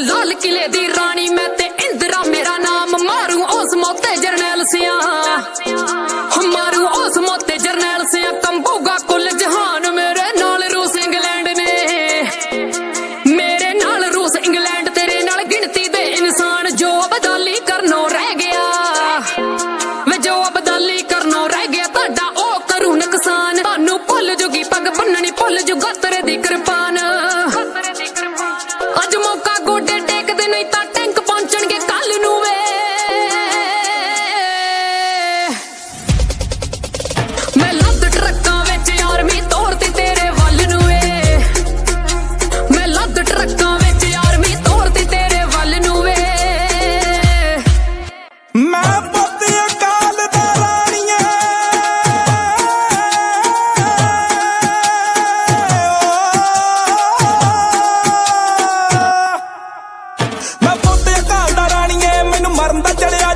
ਲਾਲ ਕਿਲੇ ਦੀ ਰਾਣੀ, ਮੈਂ ਤੇ ਇੰਦਰਾ ਮੇਰਾ ਨਾਮ ਮਾਰੂ ਉਸ ਮੋਤੇ ਜਰਨੈਲ ਸਿਆ। ਮਾਰੂ ਉਸ ਮੋਤੇ ਜਰਨੈਲ ਸਿਆ, ਕੰਬੂਗਾ ਕੁੱਲ ਜਹਾਨ ਮੇਰੇ ਨਾਲ ਰੂਸ ਇੰਗਲੈਂਡ ਨੇ। ਮੇਰੇ ਨਾਲ ਰੂਸ ਇੰਗਲੈਂਡ ਤੇਰੇ ਨਾਲ ਗਿਣਤੀ ਦੇ ਇਨਸਾਨ, ਜੋ ਬਦਾਲੀ ਕਰਨੋਂ ਰਹਿ ਗਿਆ। ਵੇ ਜੋ ਬਦਾਲੀ ਕਰਨੋਂ ਰਹਿ ਗਿਆ, ਤੁਹਾਡਾ ਉਹ ਕਰੂ ਨੁਕਸਾਨ ਤੁਹਾਨੂੰ ਭੁੱਲ ਜੂਗੀ, ਪੱਗ ਬੰਨਣੀ ਭੁੱਲ ਜੂ ਤੇਰੇ ਦੀ ਕਿਰਪਾ। ਗੋਡੇ ਟੇਕਦੇ ਨਹੀਂ ਤਾਂ மறந்த தெளியா